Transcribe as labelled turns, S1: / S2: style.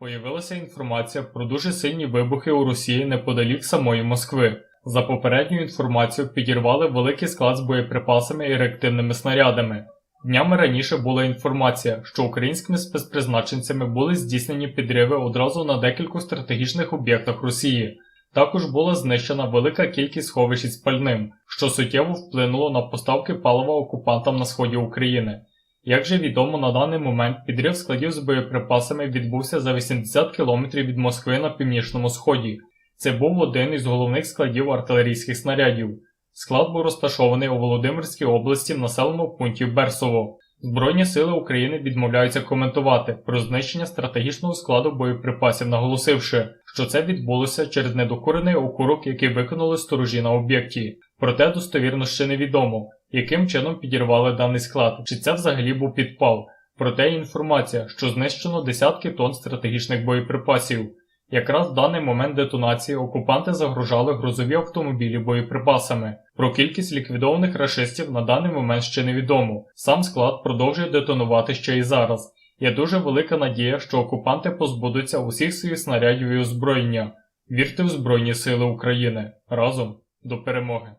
S1: Появилася інформація про дуже сильні вибухи у Росії неподалік самої Москви. За попередньою інформацією, підірвали великий склад з боєприпасами і реактивними снарядами. Днями раніше була інформація, що українськими спецпризначенцями були здійснені підриви одразу на декількох стратегічних об'єктах Росії. Також була знищена велика кількість сховищ із пальним, що суттєво вплинуло на поставки палива окупантам на сході України. Як же відомо на даний момент, підрив складів з боєприпасами відбувся за 80 км від Москви на північному сході. Це був один із головних складів артилерійських снарядів. Склад був розташований у Володимирській області в населеному пункті Берсово. Збройні сили України відмовляються коментувати про знищення стратегічного складу боєприпасів, наголосивши, що це відбулося через недокурений окурок, який виконали сторожі на об'єкті. Проте достовірно ще невідомо, яким чином підірвали даний склад, чи це взагалі був підпал. Проте інформація, що знищено десятки тонн стратегічних боєприпасів. Якраз в даний момент детонації окупанти загружали грузові автомобілі боєприпасами. Про кількість ліквідованих рашистів на даний момент ще невідомо. Сам склад продовжує детонувати ще й зараз. Є дуже велика надія, що окупанти позбудуться усіх своїх снарядів і озброєння. Вірте в Збройні Сили України разом до перемоги.